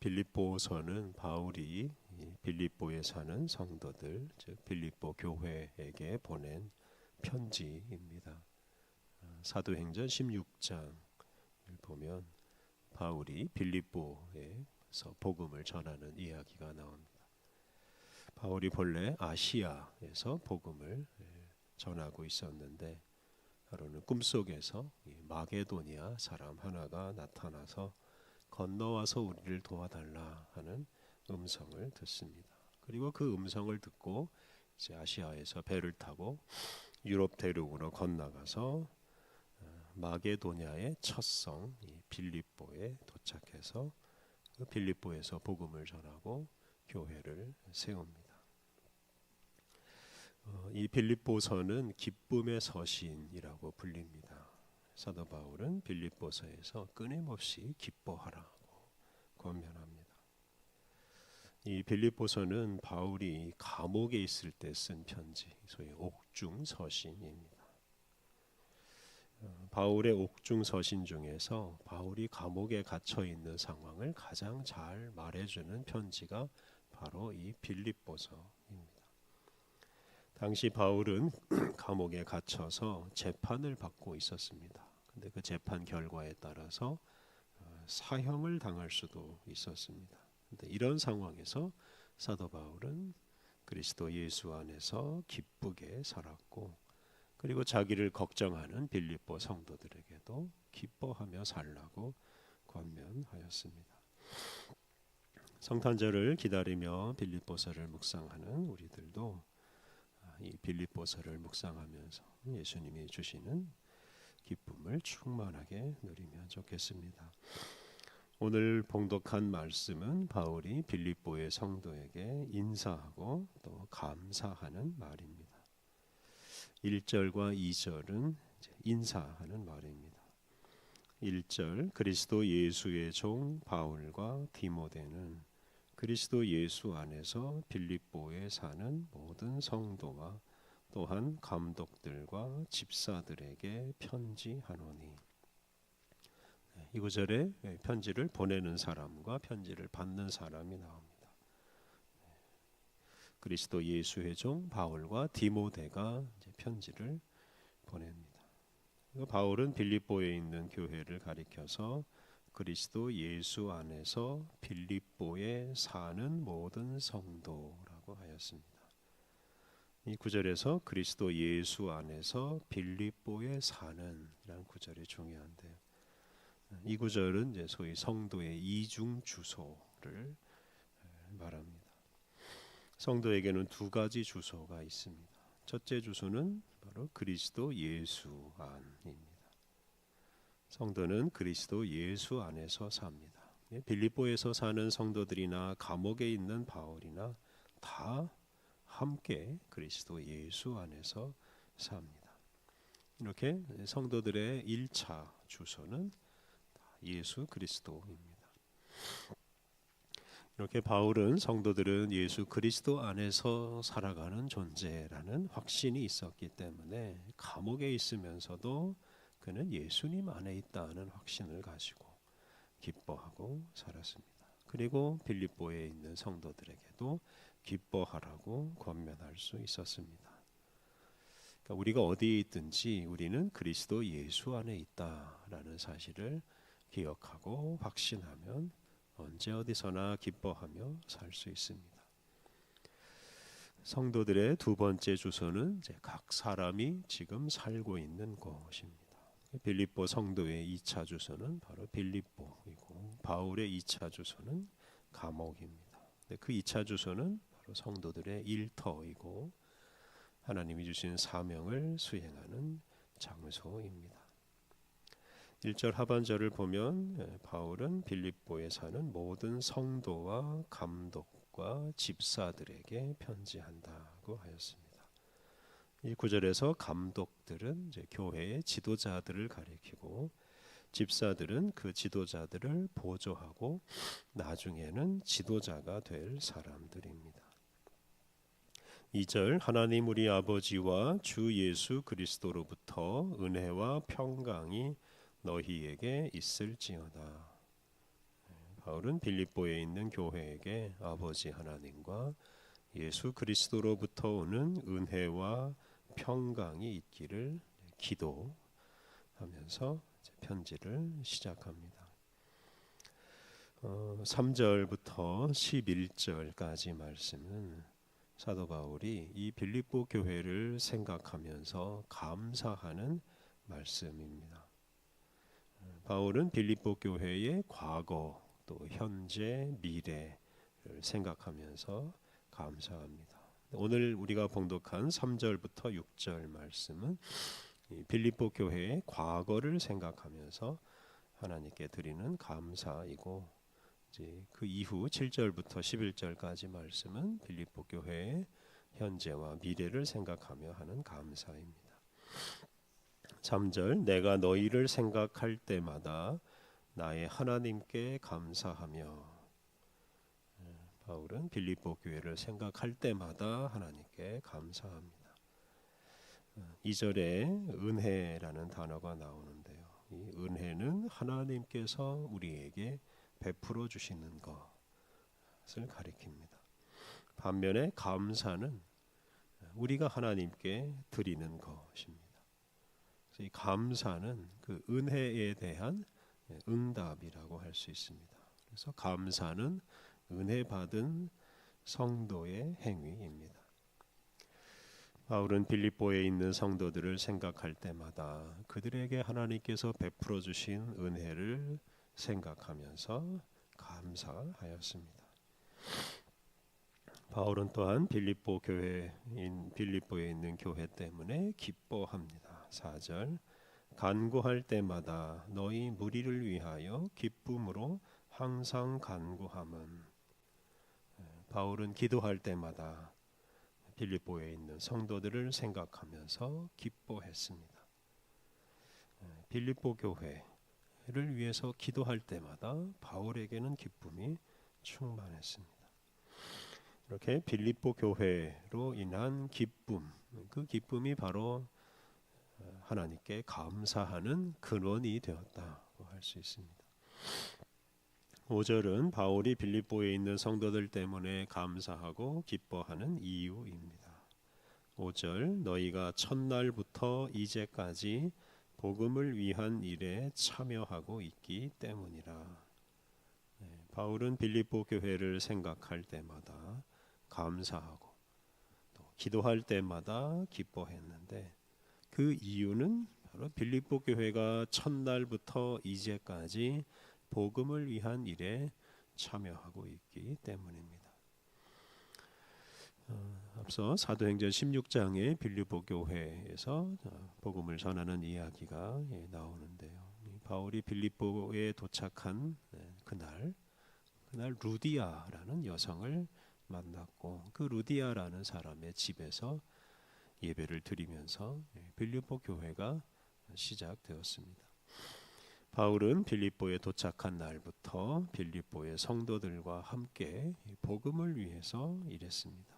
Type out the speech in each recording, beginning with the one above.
빌립보서는 바울이 이 빌립보에 사는 성도들, 즉 빌립보 교회에게 보낸 편지입니다. 아, 사도행전 16장을 보면 바울이 빌립보에서 복음을 전하는 이야기가 나옵니다. 바울이 본래 아시아에서 복음을 예, 전하고 있었는데 하루는 꿈속에서 이 마게도니아 사람 하나가 나타나서 건너와서 우리를 도와달라 하는 음성을 듣습니다. 그리고 그 음성을 듣고 이제 아시아에서 배를 타고 유럽 대륙으로 건너가서 어, 마게도냐의 첫성 빌립보에 도착해서 그 빌립보에서 복음을 전하고 교회를 세웁니다. 어, 이 빌립보서는 기쁨의 서신이라고 불립니다. 사도 바울은 빌립보서에서 끊임없이 기뻐하라고 권면합니다. 이 빌립보서는 바울이 감옥에 있을 때 쓴 편지, 소위 옥중 서신입니다. 어, 바울의 옥중 서신 중에서 바울이 감옥에 갇혀 있는 상황을 가장 잘 말해주는 편지가 바로 이 빌립보서입니다. 당시 바울은 감옥에 갇혀서 재판을 받고 있었습니다. 근데 그 재판 결과에 따라서 어, 사형을 당할 수도 있었습니다. 근데 이런 상황에서 사도 바울은 그리스도 예수 안에서 기쁘게 살았고 그리고 자기를 걱정하는 빌립보 성도들에게도 기뻐하며 살라고 권면하였습니다. 성탄절을 기다리며 빌립보서를 묵상하는 우리들도 이 빌립보서를 묵상하면서 예수님이 주시는 기쁨을 충만하게 누리면 좋겠습니다. 오늘 봉독한 말씀은 바울이 빌립보의 성도에게 인사하고 또 감사하는 말입니다. 1절과 2절은 인사하는 말입니다. 1절 그리스도 예수의 종 바울과 디모데는 그리스도 예수 안에서 빌립보에 사는 모든 성도와 또한 감독들과 집사들에게 편지하노니 네, 이 구절에 편지를 보내는 사람과 편지를 받는 사람이 나옵니다. 네, 그리스도 예수의 종 바울과 디모데가 편지를 보냅니다. 바울은 빌립보에 있는 교회를 가리켜서 그리스도 예수 안에서 빌립보에 사는 모든 성도라고 하였습니다. 이 구절에서 그리스도 예수 안에서 빌립보에 사는 이란 구절이 중요한데요. 이 구절은 이제 소위 성도의 이중 주소를 말합니다. 성도에게는 두 가지 주소가 있습니다. 첫째 주소는 바로 그리스도 예수 안입니다. 성도는 그리스도 예수 안에서 삽니다. 예, 빌립보에서 사는 성도들이나 감옥에 있는 바울이나 다 함께 그리스도 예수 안에서 삽니다. 이렇게 성도들의 1차 주소는 예수 그리스도입니다. 이렇게 바울은 성도들은 예수 그리스도 안에서 살아가는 존재라는 확신이 있었기 때문에 감옥에 있으면서도 그는 예수님 안에 있다는 확신을 가지고 기뻐하고 살았습니다. 그리고 빌립보에 있는 성도들에게도 기뻐하라고 권면할 수 있었습니다. 그러니까 우리가 어디에 있든지 우리는 그리스도 예수 안에 있다라는 사실을 기억하고 확신하면 언제 어디서나 기뻐하며 살 수 있습니다. 성도들의 두 번째 주소는 각 사람이 지금 살고 있는 곳입니다. 빌립보 성도의 2차 주소는 바로 빌립보이고 바울의 2차 주소는 감옥입니다. 그 2차 주소는 바로 성도들의 일터이고 하나님이 주신 사명을 수행하는 장소입니다. 1절 하반절을 보면 예, 바울은 빌립보에 사는 모든 성도와 감독과 집사들에게 편지한다고 하였습니다. 이 구절에서 감독들은 교회의 지도자들을 가리키고 집사들은 그 지도자들을 보조하고 나중에는 지도자가 될 사람들입니다. 2절 하나님 우리 아버지와 주 예수 그리스도로부터 은혜와 평강이 너희에게 있을지어다. 바울은 빌립보에 있는 교회에게 아버지 하나님과 예수 그리스도로부터 오는 은혜와 평강이 있기를 기도하면서 편지를 시작합니다. 어, 3절부터 11절까지 말씀은 사도 바울이 이 빌립보 교회를 생각하면서 감사하는 말씀입니다. 바울은 빌립보 교회의 과거 또 현재 미래를 생각하면서 감사합니다. 오늘 우리가 봉독한 3절부터 6절 말씀은 빌립보 교회의 과거를 생각하면서 하나님께 드리는 감사이고 이제 그 이후 7절부터 11절까지 말씀은 빌립보 교회의 현재와 미래를 생각하며 하는 감사입니다. 3절 내가 너희를 생각할 때마다 나의 하나님께 감사하며 바울은 빌립보 교회를 생각할 때마다 하나님께 감사합니다. 2절에 은혜라는 단어가 나오는데요. 이 은혜는 하나님께서 우리에게 베풀어 주시는 것을 가리킵니다. 반면에 감사는 우리가 하나님께 드리는 것입니다. 이 감사는 그 은혜에 대한 응답이라고 할 수 있습니다. 그래서 감사는 은혜 받은 성도의 행위입니다. 바울은 빌립보에 있는 성도들을 생각할 때마다 그들에게 하나님께서 베풀어 주신 은혜를 생각하면서 감사하였습니다. 바울은 또한 빌립보 교회인 빌립보에 있는 교회 때문에 기뻐합니다. 4절 간구할 때마다 너희 무리를 위하여 기쁨으로 항상 간구함은 바울은 기도할 때마다 빌립보에 있는 성도들을 생각하면서 기뻐했습니다. 빌립보 교회 를 위해서 기도할 때마다 바울에게는 기쁨이 충만했습니다. 이렇게 빌립보 교회로 인한 기쁨, 그 기쁨이 바로 하나님께 감사하는 근원이 되었다고 할 수 있습니다. 5절은 바울이 빌립보에 있는 성도들 때문에 감사하고 기뻐하는 이유입니다. 5절 너희가 첫날부터 이제까지 복음을 위한 일에 참여하고 있기 때문이라. 네, 바울은 빌립보 교회를 생각할 때마다 감사하고 또 기도할 때마다 기뻐했는데 그 이유는 바로 빌립보 교회가 첫날부터 이제까지 복음을 위한 일에 참여하고 있기 때문입니다. 어, 앞서 사도행전 16장의 빌립보 교회에서 복음을 전하는 이야기가 예, 나오는데요. 바울이 빌립보에 도착한 네, 그날 그날 루디아라는 여성을 만났고 그 루디아라는 사람의 집에서 예배를 드리면서 예, 빌립보 교회가 시작되었습니다. 바울은 빌립보에 도착한 날부터 빌립보의 성도들과 함께 복음을 위해서 일했습니다.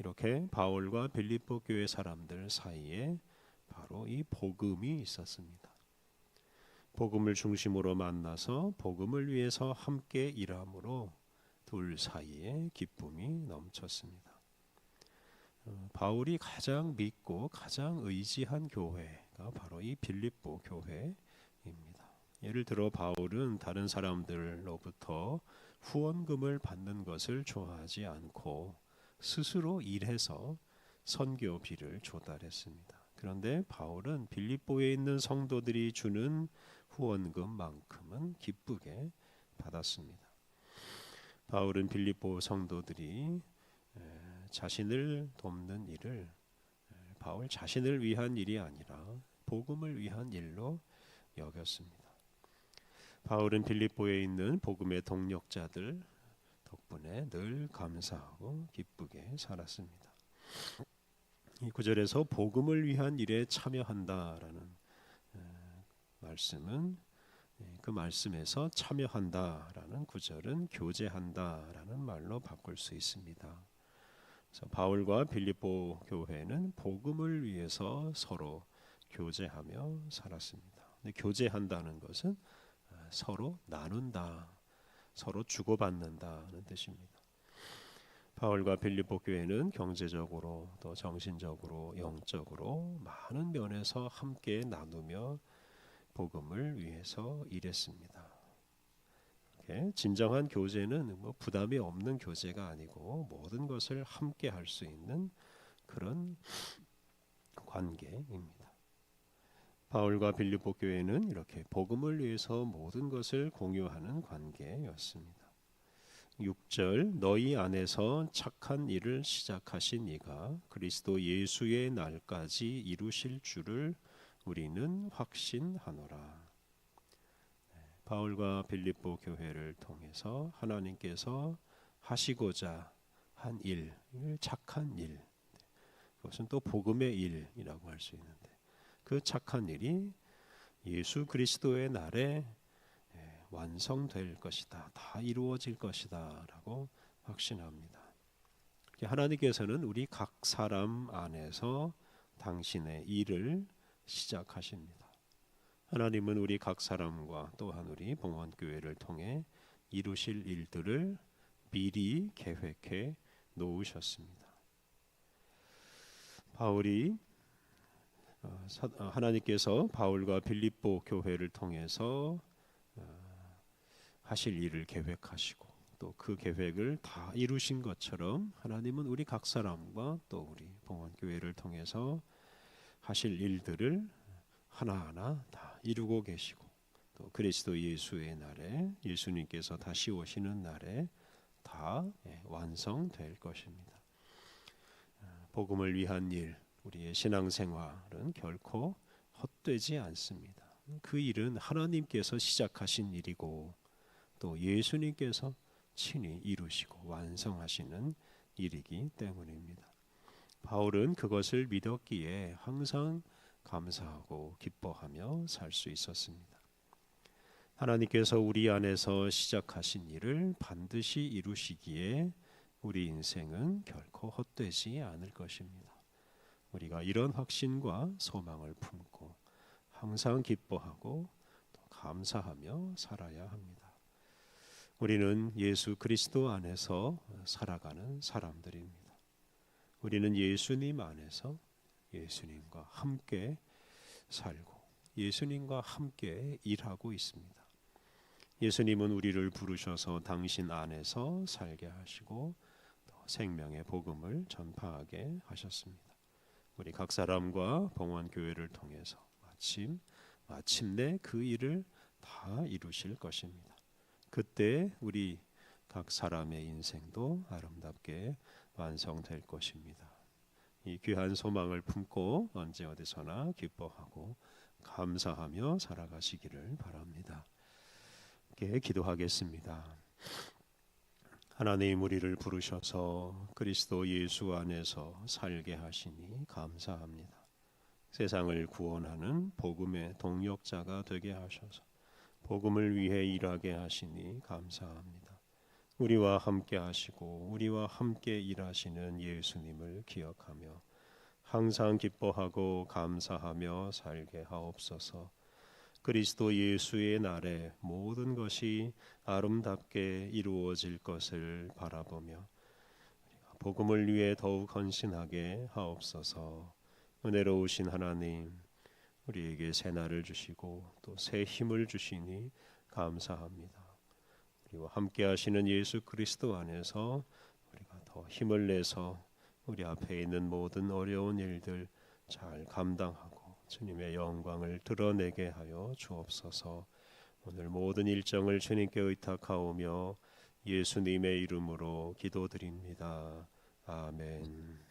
이렇게 바울과 빌립보 교회 사람들 사이에 바로 이 복음이 있었습니다. 복음을 중심으로 만나서 복음을 위해서 함께 일함으로 둘 사이에 기쁨이 넘쳤습니다. 어, 바울이 가장 믿고 가장 의지한 교회가 바로 이 빌립보 교회 예를 들어 바울은 다른 사람들로부터 후원금을 받는 것을 좋아하지 않고 스스로 일해서 선교비를 조달했습니다. 그런데 바울은 빌립보에 있는 성도들이 주는 후원금만큼은 기쁘게 받았습니다. 바울은 빌립보 성도들이 자신을 돕는 일을 바울 자신을 위한 일이 아니라 복음을 위한 일로 여겼습니다. 바울은 빌립보에 있는 복음의 동력자들 덕분에 늘 감사하고 기쁘게 살았습니다. 이 구절에서 복음을 위한 일에 참여한다라는 말씀은 그 말씀에서 참여한다라는 구절은 교제한다라는 말로 바꿀 수 있습니다. 그래서 바울과 빌립보 교회는 복음을 위해서 서로 교제하며 살았습니다. 교제한다는 것은 서로 나눈다. 서로 주고받는다는 뜻입니다. 바울과 빌립보 교회는 경제적으로 또 정신적으로 영적으로 많은 면에서 함께 나누며 복음을 위해서 일했습니다. 진정한 교제는 뭐 부담이 없는 교제가 아니고 모든 것을 함께 할 수 있는 그런 관계입니다. 바울과 빌립보 교회는 이렇게 복음을 위해서 모든 것을 공유하는 관계였습니다. 6절 너희 안에서 착한 일을 시작하신 이가 그리스도 예수의 날까지 이루실 줄을 우리는 확신하노라. 네, 바울과 빌립보 교회를 통해서 하나님께서 하시고자 한 일, 착한 일, 그것은 또 복음의 일이라고 할 수 있는데 그 착한 일이 예수 그리스도의 날에 완성될 것이다. 다 이루어질 것이다라고 확신합니다. 하나님께서는 우리 각 사람 안에서 당신의 일을 시작하십니다. 하나님은 우리 각 사람과 또한 우리 봉헌 교회를 통해 이루실 일들을 미리 계획해 놓으셨습니다. 바울이 하나님께서 바울과 빌립보 교회를 통해서 하실 일을 계획하시고 또 그 계획을 다 이루신 것처럼 하나님은 우리 각 사람과 또 우리 봉헌 교회를 통해서 하실 일들을 하나하나 다 이루고 계시고 또 그리스도 예수의 날에 예수님께서 다시 오시는 날에 다 예, 완성될 것입니다. 아, 복음을 위한 일, 우리의 신앙생활은 결코 헛되지 않습니다. 그 일은 하나님께서 시작하신 일이고 또 예수님께서 친히 이루시고 완성하시는 일이기 때문입니다. 바울은 그것을 믿었기에 항상 감사하고 기뻐하며 살 수 있었습니다. 하나님께서 우리 안에서 시작하신 일을 반드시 이루시기에 우리 인생은 결코 헛되지 않을 것입니다. 우리가 이런 확신과 소망을 품고 항상 기뻐하고 또 감사하며 살아야 합니다. 우리는 예수 그리스도 안에서 살아가는 사람들입니다. 우리는 예수님 안에서 예수님과 함께 살고 예수님과 함께 일하고 있습니다. 예수님은 우리를 부르셔서 당신 안에서 살게 하시고 생명의 복음을 전파하게 하셨습니다. 우리 각 사람과 봉헌 교회를 통해서 마침 마침내 그 일을 다 이루실 것입니다. 그때 우리 각 사람의 인생도 아름답게 완성될 것입니다. 이 귀한 소망을 품고 언제 어디서나 기뻐하고 감사하며 살아가시기를 바랍니다. 함께 기도하겠습니다. 하나님 우리를 부르셔서 그리스도 예수 안에서 살게 하시니 감사합니다. 세상을 구원하는 복음의 동력자가 되게 하셔서 복음을 위해 일하게 하시니 감사합니다. 우리와 함께 하시고 우리와 함께 일하시는 예수님을 기억하며 항상 기뻐하고 감사하며 살게 하옵소서. 그리스도 예수의 날에 모든 것이 아름답게 이루어질 것을 바라보며 복음을 위해 더욱 헌신하게 하옵소서. 은혜로우신 하나님 우리에게 새 날을 주시고 또 새 힘을 주시니 감사합니다. 우리와 함께 하시는 예수 그리스도 안에서 우리가 더 힘을 내서 우리 앞에 있는 모든 어려운 일들 잘 감당하고 주님의 영광을 드러내게 하여 주옵소서. 오늘 모든 일정을 주님께 의탁하오며 예수님의 이름으로 기도드립니다. 아멘.